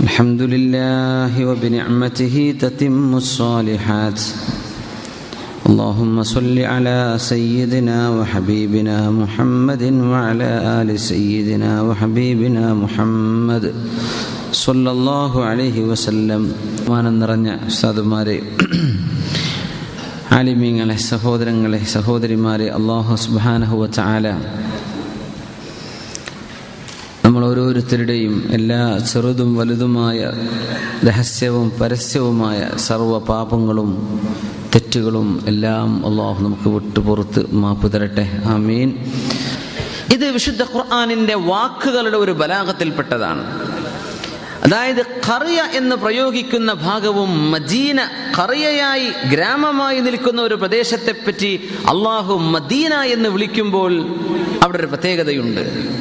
الحمد لله وبنعمته تتم الصالحات اللهم صل على سيدنا وحبيبنا محمد وعلى آل سيدنا وحبيبنا محمد صلى الله عليه وسلم മാനം നിറഞ്ഞ ഉസ്താദുമാരെ ആലിമീങ്ങളെ സഹോദരങ്ങളെ സഹോദരിമാരെ അള്ളാഹു സുബാനഹുവ ചാല നമ്മൾ ഓരോരുത്തരുടെയും എല്ലാ ചെറുതും വലുതുമായ രഹസ്യവും പരസ്യവുമായ സർവ പാപങ്ങളും തെറ്റുകളും എല്ലാം അള്ളാഹു നമുക്ക് വിട്ടുപുറത്ത് മാപ്പ് തരട്ടെ. ആമീൻ. ഇത് വിശുദ്ധ ഖുർആാനിന്റെ വാക്കുകളുടെ ഒരു ബലാഗത്തിൽപ്പെട്ടതാണ്. അതായത് കറിയ എന്ന് പ്രയോഗിക്കുന്ന ഭാഗവും മദീന കറിയയായി ഗ്രാമമായി നിൽക്കുന്ന ഒരു പ്രദേശത്തെ പറ്റി അള്ളാഹു മദീന എന്ന് വിളിക്കുമ്പോൾ അവിടെ ഒരു പ്രത്യേകതയുണ്ട്.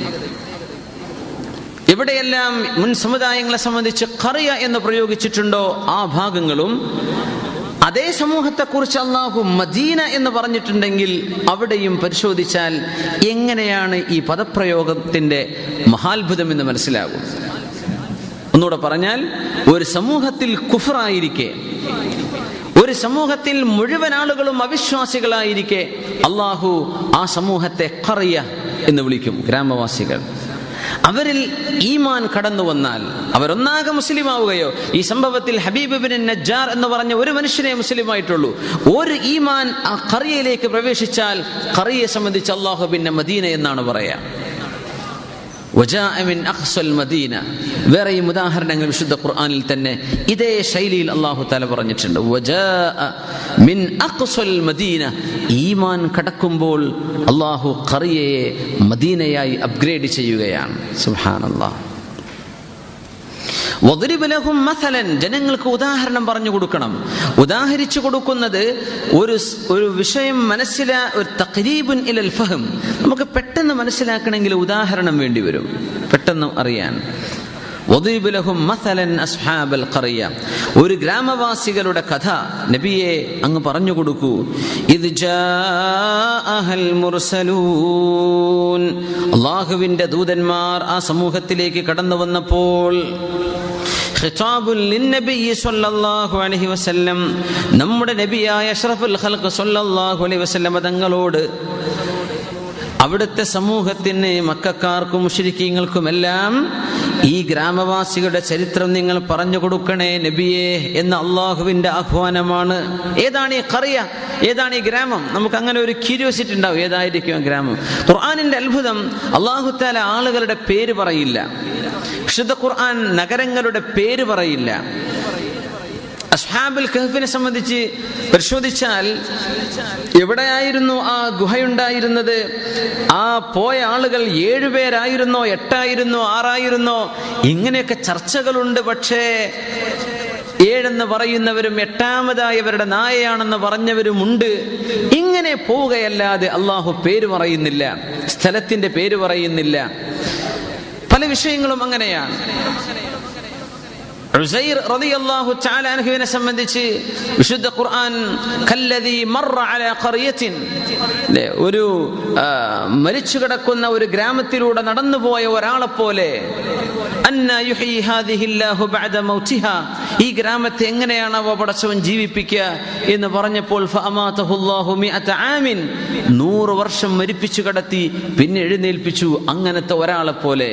എവിടെയെല്ലാം മുൻ സമുദായങ്ങളെ സംബന്ധിച്ച് കറിയ എന്ന് പ്രയോഗിച്ചിട്ടുണ്ടോ ആ ഭാഗങ്ങളും അതേ സമൂഹത്തെ കുറിച്ച് അള്ളാഹു മദീന എന്ന് പറഞ്ഞിട്ടുണ്ടെങ്കിൽ അവിടെയും പരിശോധിച്ചാൽ എങ്ങനെയാണ് ഈ പദപ്രയോഗത്തിന്റെ മഹാത്ഭുതം എന്ന് മനസ്സിലാകും. ഒന്നുകൂടെ പറഞ്ഞാൽ ഒരു സമൂഹത്തിൽ കുഫറായിരിക്കെ ഒരു സമൂഹത്തിൽ മുഴുവൻ ആളുകളും അവിശ്വാസികളായിരിക്കെ അള്ളാഹു ആ സമൂഹത്തെ കറിയ എന്ന് വിളിക്കും ഗ്രാമവാസികൾ. അവരിൽ ഈമാൻ കടന്നു വന്നാൽ അവരൊന്നാകെ മുസ്ലിം ആവുകയോ ഈ സംഭവത്തിൽ ഹബീബ് ബിൻ നജ്ജാർ എന്ന് പറഞ്ഞ ഒരു മനുഷ്യനെ മുസ്ലിം ആയിട്ടുള്ളൂ ഒരു ഈമാൻ ആ കറിയയിലേക്ക് പ്രവേശിച്ചാൽ കറിയെ സംബന്ധിച്ച് അള്ളാഹു പിന്നെ മദീന എന്നാണ് പറയാ. മദീന. വേറെയും ഉദാഹരണങ്ങൾ വിശുദ്ധ ഖുർആാനിൽ തന്നെ ഇതേ ശൈലിയിൽ അള്ളാഹു തല പറഞ്ഞിട്ടുണ്ട്. മിൻ മദീന. ഈമാൻ കടക്കുമ്പോൾ അള്ളാഹു ഖറിയയെ മദീനയായി അപ്ഗ്രേഡ് ചെയ്യുകയാണ്. വദരിബലഹും മസലൻ ജനങ്ങൾക്ക് ഉദാഹരണം പറഞ്ഞു കൊടുക്കണം. ഉദാഹരിച്ചു കൊടുക്കുന്നത് ഒരു ഒരു വിഷയം മനസ്സിലാ ഒരു തഖരീബുൻ ഇലൽ ഫഹം. നമുക്ക് പെട്ടെന്ന് മനസ്സിലാക്കണമെങ്കിൽ ഉദാഹരണം വേണ്ടി വരും. പെട്ടെന്ന് അറിയാൻ. ഒരു ഗ്രാമവാസികളുടെ കഥ നബിയെ അങ്ങ് പറഞ്ഞു കൊടുക്കൂ. അള്ളാഹുവിന്റെ ദൂതന്മാർ ആ സമൂഹത്തിലേക്ക് കടന്നു വന്നപ്പോൾ നമ്മുടെ നബിയായ അഷ്റഫുൽ ഖൽഖ് സല്ലല്ലാഹു അലൈഹി വസല്ലം തങ്ങളോട് അവിടുത്തെ സമൂഹത്തിന് മക്കാർക്കും മുഷരിക്കീങ്ങൾക്കുമെല്ലാം ഈ ഗ്രാമവാസികളുടെ ചരിത്രം നിങ്ങൾ പറഞ്ഞു കൊടുക്കണേ നബിയെ എന്ന അള്ളാഹുവിന്റെ ആഹ്വാനമാണ്. ഏതാണ് ഈ കറിയ ഏതാണ് ഈ ഗ്രാമം? നമുക്ക് അങ്ങനെ ഒരു ക്യൂരിയോസിറ്റി ഉണ്ടാവും. ഏതായിരിക്കും ഗ്രാമം? ഖുർആാനിന്റെ അത്ഭുതം അള്ളാഹുത്താല ആളുകളുടെ പേര് പറയില്ല. വിശുദ്ധ ഖുർആൻ നഗരങ്ങളുടെ പേര് പറയില്ല. അസ്ഹാബുൽ കഹഫിനെ സംബന്ധിച്ച് പരിശോധിച്ചാൽ എവിടെയായിരുന്നു ആ ഗുഹയുണ്ടായിരുന്നത്? ആ പോയ ആളുകൾ ഏഴുപേരായിരുന്നോ എട്ടായിരുന്നോ ആറായിരുന്നോ? ഇങ്ങനെയൊക്കെ ചർച്ചകളുണ്ട്. പക്ഷേ ഏഴെന്ന് പറയുന്നവരും എട്ടാമതായവരുടെ നായയാണെന്ന് പറഞ്ഞവരുമുണ്ട്. ഇങ്ങനെ പോവുകയല്ലാതെ അള്ളാഹു പേര് പറയുന്നില്ല സ്ഥലത്തിന്റെ പേര് പറയുന്നില്ല. പല വിഷയങ്ങളും അങ്ങനെയാണ്. റളിയല്ലാഹു തആല അൻഹുവിനെ സംബന്ധിച്ച് വിശുദ്ധ ഖുർആൻ കല്ലദീ മർറ അലാ ഖറിയത്തിൻ ഒരു മരിച്ചു കിടക്കുന്ന ഒരു ഗ്രാമത്തിലൂടെ നടന്നുപോയ ഒരാളെ പോലെ ഈ ഗ്രാമത്തെ എങ്ങനെയാണ് അവ പടച്ചവൻ ജീവിപ്പിക്കുക എന്ന് പറഞ്ഞപ്പോൾ നൂറ് വർഷം മരിപ്പിച്ചു കടത്തി പിന്നെ എഴുന്നേൽപ്പിച്ചു അങ്ങനത്തെ ഒരാളെ പോലെ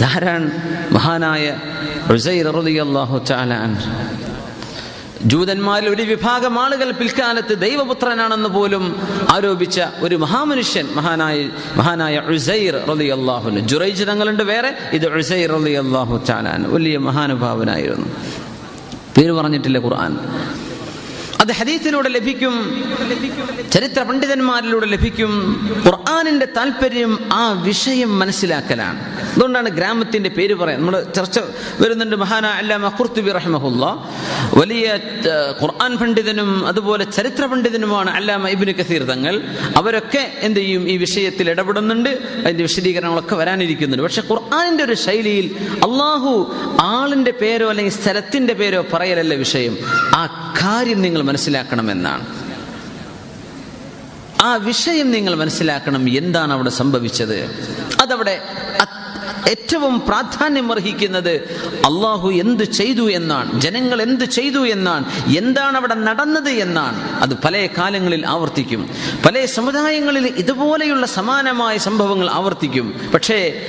ധാരാൻ മഹാനായ ജൂതന്മാരിൽ ഒരു വിഭാഗം ആളുകൾ പിൽക്കാലത്ത് ദൈവപുത്രനാണെന്ന് പോലും ആരോപിച്ച ഒരു മഹാമനുഷ്യൻ മഹാനായ മഹാനായ ഉസൈർ റലി അള്ളാഹുന് ജുറൈജ് തങ്ങളുണ്ട് വേറെ ഇത് ഉസൈർ റലി അള്ളാഹു ചാലാൻ വലിയ മഹാനുഭാവനായിരുന്നു. പേര് പറഞ്ഞിട്ടില്ല ഖുർആൻ. അത് ഹദീസിലൂടെ ലഭിക്കും ചരിത്ര പണ്ഡിതന്മാരിലൂടെ ലഭിക്കും. ഖുർആാനിന്റെ താല്പര്യം ആ വിഷയം മനസ്സിലാക്കലാണ്. അതുകൊണ്ടാണ് ഗ്രാമത്തിന്റെ പേര് പറയാൻ നമ്മൾ ചർച്ച വരുന്നുണ്ട് മഹാന അല്ലാമ ഖുർത്തുബി റഹ്മഹുല്ല. വലിയ ഖുർആൻ പണ്ഡിതനും അതുപോലെ ചരിത്ര പണ്ഡിതനുമാണ് അല്ലാമ ഇബിന് കസീർ തങ്ങൾ. അവരൊക്കെ എന്ത് ചെയ്യും? ഈ വിഷയത്തിൽ ഇടപെടുന്നുണ്ട്. അതിന്റെ വിശദീകരണങ്ങളൊക്കെ വരാനിരിക്കുന്നുണ്ട്. പക്ഷെ ഖുർആാനിന്റെ ഒരു ശൈലിയിൽ അള്ളാഹു ആളിന്റെ പേരോ അല്ലെങ്കിൽ സ്ഥലത്തിന്റെ പേരോ പറയലല്ല വിഷയം. ആ കാര്യം നിങ്ങൾ മനസ്സിലാക്കണമെന്നാണ്. ആ വിഷയം നിങ്ങൾ മനസ്സിലാക്കണം. എന്താണ് അവിടെ സംഭവിച്ചത്? അതവിടെ ഏറ്റവും പ്രാധാന്യം അർഹിക്കുന്നത് അള്ളാഹു എന്ത് ചെയ്തു എന്നാണ് ജനങ്ങൾ എന്ത് ചെയ്തു എന്നാണ് എന്താണ് അവിടെ നടന്നത് എന്നാണ്. അത് പല കാലങ്ങളിൽ ആവർത്തിക്കും. പല സമുദായങ്ങളിൽ ഇതുപോലെയുള്ള സമാനമായ സംഭവങ്ങൾ ആവർത്തിക്കും. പക്ഷേ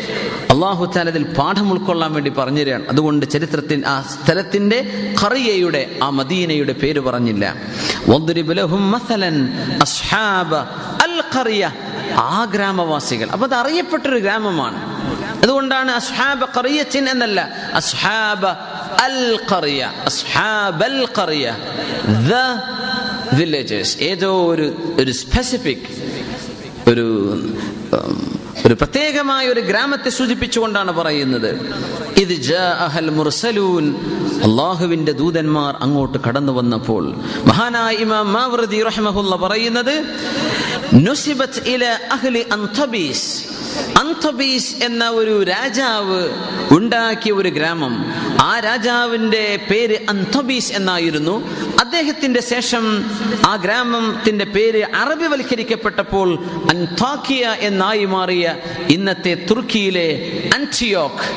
അള്ളാഹു താലതിൽ പാഠം ഉൾക്കൊള്ളാൻ വേണ്ടി പറഞ്ഞു തരാണ് അതുകൊണ്ട് ചരിത്രത്തിൽ ആ സ്ഥലത്തിന്റെ ഖറിയയുടെ ആ മദീനയുടെ പേര് പറഞ്ഞില്ല. ആ ഗ്രാമവാസികൾ. അപ്പൊ അത് അറിയപ്പെട്ടൊരു ഗ്രാമമാണ്. അതുകൊണ്ടാണ് അസ്ഹാബ ഖറിയത്തിൻ എന്നല്ല അസ്ഹാബ അൽ ഖറിയ അസ്ഹാബ് അൽ ഖറിയ ദ ഏതോ ഒരു ഒരു സ്പെസിഫിക് ഒരു ഒരു പ്രത്യേകമായ ഒരു ഗ്രാമത്തെ സൂചിപ്പിച്ചുകൊണ്ടാണ് പറയുന്നത്. ഇത് മുർസലൂൻ. അള്ളാഹുവിന്റെ ദൂതന്മാർ അങ്ങോട്ട് കടന്നു വന്നപ്പോൾ മഹാനായ ഇമാം മാവൃതി റഹ്മഹുല്ല പറയുന്നത് നുസിബത്ത് ഇല അഹ്ലി അന്തബീസ് അന്തബീസ് എന്ന ഒരു രാജാവ് ഉണ്ടാക്കിയ ഒരു ഗ്രാമം. ആ രാജാവിന്റെ പേര് അന്തബീസ് എന്നായിരുന്നു. അദ്ദേഹത്തിന്റെ ശേഷം ആ ഗ്രാമത്തിന്റെ പേര് അറബിവൽക്കരിക്കപ്പെട്ടപ്പോൾ അൻതാക്കിയ എന്നായി മാറിയ ഇന്നത്തെ തുർക്കിയിലെ അന്റിയോക്ക്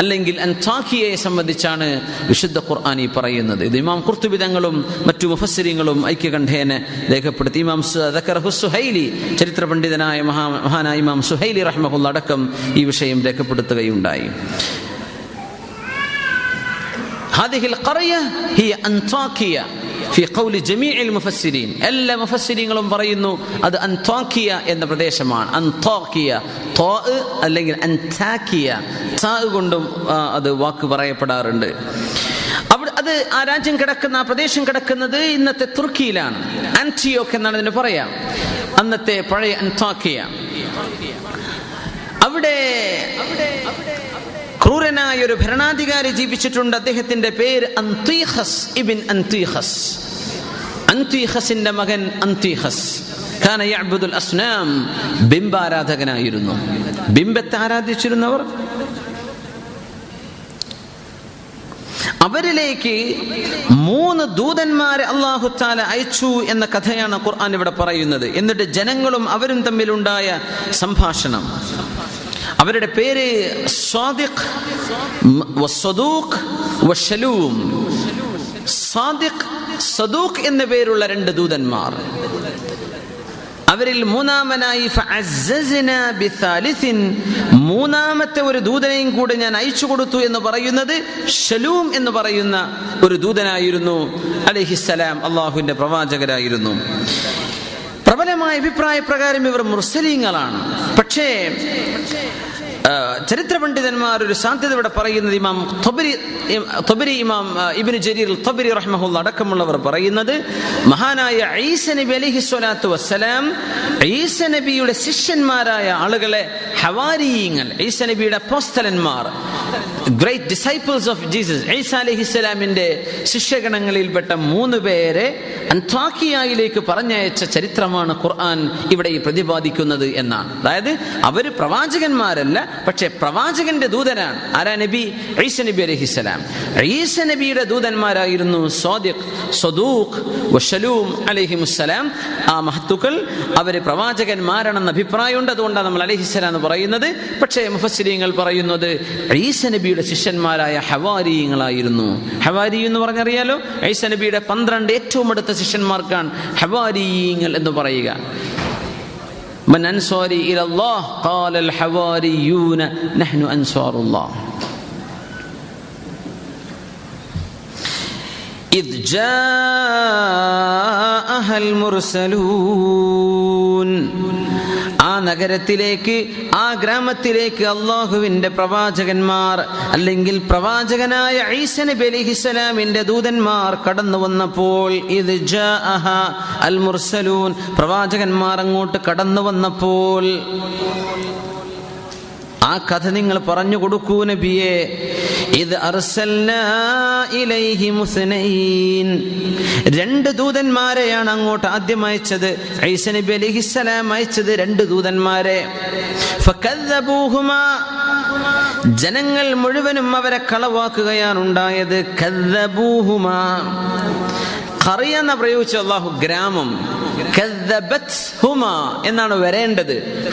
അല്ലെങ്കിൽ അൻതാക്കിയയെ സംബന്ധിച്ചാണ് വിശുദ്ധ ഖുർആൻ ഈ പറയുന്നത്. ഇത് ഇമാം കുർത്തുബിതങ്ങളും മറ്റു മുഫസ്സിരിങ്ങളും ഐക്യകണ്ഠേനെ രേഖപ്പെടുത്തി. ഇമാം സുഹൈലി ചരിത്ര പണ്ഡിതനായ മഹാ മഹാനായ ഇമാം സുഹൈലി റഹ്മഹുല്ല അടക്കം ഈ വിഷയം രേഖപ്പെടുത്തുകയുണ്ടായി. هذه القرية هي أنطاكيا في قول جميع المفسرين എല്ലാ മുഫസ്സിരിങ്ങളും പറയുന്നു അത് അന്താക്കിയ എന്ന പ്രദേശമാണ് അന്താക്കിയ തോ അല്ലെങ്കിൽ അന്താക്കിയ താ കൊണ്ടും ആ, അത് വാക്ക് പറയപ്പെടാറുണ്ട് അവിടെ അത് ആ രാജ്യം കിടക്കുന്ന ആ പ്രദേശം കിടക്കുന്നത് ഇന്നത്തെ തുർക്കിയിലാണ് ആന്റിയോക്ക് എന്നാണ് ഇതിന് പറയാം അന്നത്തെ പഴയ അന്താക്കിയ അവിടെ ക്രൂരനായ ഒരു ഭരണാധികാരി ജീവിച്ചിട്ടുണ്ട്. അദ്ദേഹത്തിന്റെ പേര് അന്തീഹസ് ഇബിൻ അന്തീഹസ് മകൻ അന്തീഹസ് ഖാന അസ്നാം ബിംബാരാധകനായിരുന്നു. ബിംബത്തെ ആരാധിച്ചിരുന്നവർ? അവരിലേക്ക് മൂന്ന് ദൂതന്മാരെ അള്ളാഹു അയച്ചു എന്ന കഥയാണ് ഖുർആൻ ഇവിടെ പറയുന്നത്. എന്നിട്ട് ജനങ്ങളും അവരും തമ്മിലുണ്ടായ സംഭാഷണം. അവരുടെ പേര് സാദിഖ് എന്ന പേരുള്ള രണ്ട് ദൂതന്മാർ. അവരിൽ മൂന്നാമനായി മൂന്നാമത്തെ ഒരു ദൂതനെയും കൂടെ ഞാൻ അയച്ചു കൊടുത്തു എന്ന് പറയുന്നത് ഷലൂം എന്ന് പറയുന്ന ഒരു ദൂതനായിരുന്നു. അലഹിസ്സലാം അള്ളാഹുവിന്റെ പ്രവാചകരായിരുന്നു. പ്രബലമായ അഭിപ്രായ പ്രകാരം ഇവർ മുർസലീങ്ങളാണ്. പക്ഷേ ചരിത്ര പണ്ഡിതന്മാർ ഒരു സാധ്യത ഇവിടെ പറയുന്നത് ഇമാം തൊബരി തൊബരി ഇമാം ഇബിന് ജരീർ തൊബരി റഹ്മഹുല്ല അടക്കമുള്ളവർ പറയുന്നത് മഹാനായ ഈസ നബി അലിഹി സ്വലാത്തു വസ്സലാം ഈസ നബിയുടെ ശിഷ്യന്മാരായ ആളുകളെ ഹവാരിയങ്ങൾ ഈസ നബിയുടെ അപ്പോസ്തലന്മാർ great disciples of Jesus Isa അലഹി സ്വലാമിന്റെ ശിഷ്യഗണങ്ങളിൽപ്പെട്ട മൂന്ന് പേരെ അന്താക്കിയായിലേക്ക് പറഞ്ഞയച്ച ചരിത്രമാണ് ഖുർആൻ ഇവിടെ ഈ പ്രതിപാദിക്കുന്നത് എന്നാണ്. അതായത് അവർ പ്രവാചകന്മാരല്ല പക്ഷെ പ്രവാചകന്റെ ദൂതനാണ്. ആരാ നബി? ഈസ നബി അലഹിസ്സലാം ഈസ നബിയുടെ ദൂതന്മാരായിരുന്നു സോദിഖ് സൊദൂഖ് വഷലൂം അലഹിമുസ്സലാം ആ മഹത്തുക്കൾ അവർ പ്രവാചകന്മാരാണെന്ന അഭിപ്രായമുണ്ട്. അതുകൊണ്ടാണ് നമ്മൾ അലഹിസ്സലാം എന്ന് പറയുന്നത്. പക്ഷേ മുഫസ്ലിങ്ങൾ പറയുന്നത് ഈസ നബിയുടെ ശിഷ്യന്മാരായ ഹവാരിയങ്ങളായിരുന്നു ഹവാരി എന്ന് പറഞ്ഞറിയാലോ ഈസ നബിയുടെ പന്ത്രണ്ട് ഏറ്റവും അടുത്ത ശിഷ്യന്മാർക്കാണ് ഹവാരിയങ്ങൾ എന്ന് പറയുക من أنصاري إلى الله قال الحواريون نحن أنصار الله إذ جاءها المرسلون ആ നഗരത്തിലേക്ക് ആ ഗ്രാമത്തിലേക്ക് അള്ളാഹുവിന്റെ പ്രവാചകന്മാർ അല്ലെങ്കിൽ പ്രവാചകനായ ഐസനബി നബി അലിഹിസ്സലാമിന്റെ ദൂതന്മാർ കടന്നു വന്നപ്പോൾ ഇത് അൽ മുർസലൂൻ പ്രവാചകന്മാർ അങ്ങോട്ട് കടന്നു വന്നപ്പോൾ ആ കഥ നിങ്ങൾ പറഞ്ഞു കൊടുക്കൂ നബിയെ. ഇത് രണ്ട് ദൂതന്മാരെയാണ് അങ്ങോട്ട് ആദ്യം അയച്ചത്. ഐസ നബി അലിഹിസ്സലാം അയച്ചത് രണ്ട് ദൂതന്മാരെ. ജനങ്ങൾ മുഴുവനും അവരെ കളവാക്കുകയാണ് ഉണ്ടായത് കറിയെന്ന പ്രയോഗിച്ചു അള്ളാഹു ഗ്രാമം എന്നാണ് വരേണ്ടത്.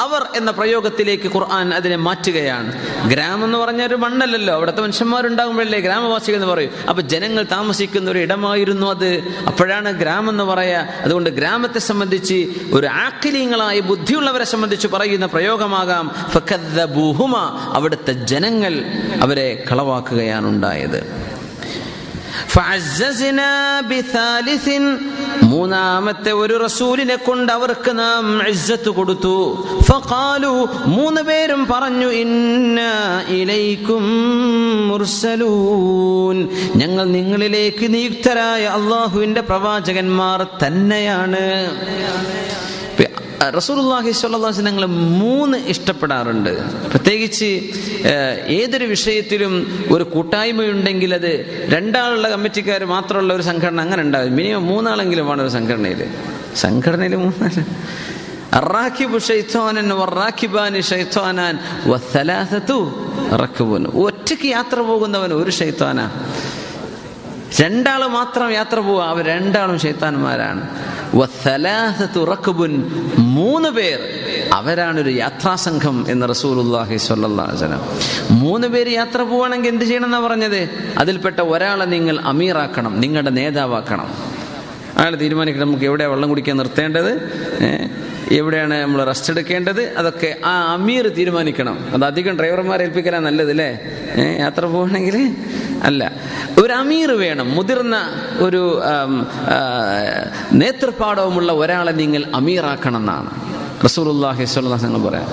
അവർ എന്ന പ്രയോഗത്തിലേക്ക് ഖുർആൻ അതിനെ മാറ്റുകയാണ്. ഗ്രാമം എന്ന് പറഞ്ഞ ഒരു മണ്ണല്ലല്ലോ അവിടുത്തെ മനുഷ്യന്മാരുണ്ടാകുമ്പോഴല്ലേ ഗ്രാമവാസികൾ എന്ന് പറയും. അപ്പൊ ജനങ്ങൾ താമസിക്കുന്ന ഒരു ഇടമായിരുന്നു അത്. അപ്പോഴാണ് ഗ്രാമം എന്ന് പറയാ. അതുകൊണ്ട് ഗ്രാമത്തെ സംബന്ധിച്ച് ഒരു ആക്കിലീങ്ങളായ ബുദ്ധിയുള്ളവരെ സംബന്ധിച്ച് പറയുന്ന പ്രയോഗമാകാം. അവിടുത്തെ ജനങ്ങൾ അവരെ കളവാക്കുകയാണ് ഉണ്ടായത്. മൂന്നാമത്തെ ഒരു റസൂലിനെ കൊണ്ട് അവർക്ക് നാം ഇസ്സത്ത് കൊടുത്തു. ഫഖാലു മൂന്ന് പേരും പറഞ്ഞു ഇന്ന ഇലൈക്കും മുർസലൂൻ. ഞങ്ങൾ നിങ്ങളിലേക്ക് നിയുക്തരായ അള്ളാഹുവിന്റെ പ്രവാചകന്മാർ തന്നെയാണ്. റസൂലുള്ളാഹി സ്വല്ലല്ലാഹു അലൈഹി ഞങ്ങൾ മൂന്ന് ഇഷ്ടപ്പെടാറുണ്ട്. പ്രത്യേകിച്ച് ഏതൊരു വിഷയത്തിലും ഒരു കൂട്ടായ്മയുണ്ടെങ്കിൽ അത് രണ്ടാളുള്ള കമ്മിറ്റിക്കാർ മാത്രമുള്ള ഒരു സംഘടന അങ്ങനെ ഉണ്ടാവും മിനിമം മൂന്നാളെങ്കിലും വേണം ഒരു സംഘടനയിൽ. സംഘടനയിൽ മൂന്നാൽ ഒറ്റയ്ക്ക് ഒറ്റയ്ക്ക് യാത്ര പോകുന്നവൻ ഒരു ഷൈത്താനാ രണ്ടാൾ മാത്രം യാത്ര പോവുക. അവർ രണ്ടാളും ശൈത്താന്മാരാണ്. മൂന്ന് പേർ. അവരാണ് ഒരു യാത്രാസംഘം എന്ന് അലൈഹി വസല്ലം. മൂന്ന് പേര് യാത്ര പോവുകയാണെങ്കിൽ എന്ത് ചെയ്യണം എന്നാ പറഞ്ഞത്? അതിൽപ്പെട്ട ഒരാളെ നിങ്ങൾ അമീറാക്കണം. നിങ്ങളുടെ നേതാവാക്കണം. അയാൾ തീരുമാനിക്കണം. നമുക്ക് എവിടെയാണ് വെള്ളം കുടിക്കാൻ നിർത്തേണ്ടത്? എവിടെയാണ് നമ്മൾ റെസ്റ്റ് എടുക്കേണ്ടത്? അതൊക്കെ ആ അമീർ തീരുമാനിക്കണം. അത് അധികം ഡ്രൈവർമാരെ ഏൽപ്പിക്കലാണ് നല്ലത് അല്ലേ യാത്ര പോകണമെങ്കിൽ അല്ല ഒരു അമീർ വേണം. മുതിർന്ന ഒരു നേതൃപാഠവുമുള്ള ഒരാളെ നിങ്ങൾ അമീറാക്കണം എന്നാണ് വസല്ലം പറയാം.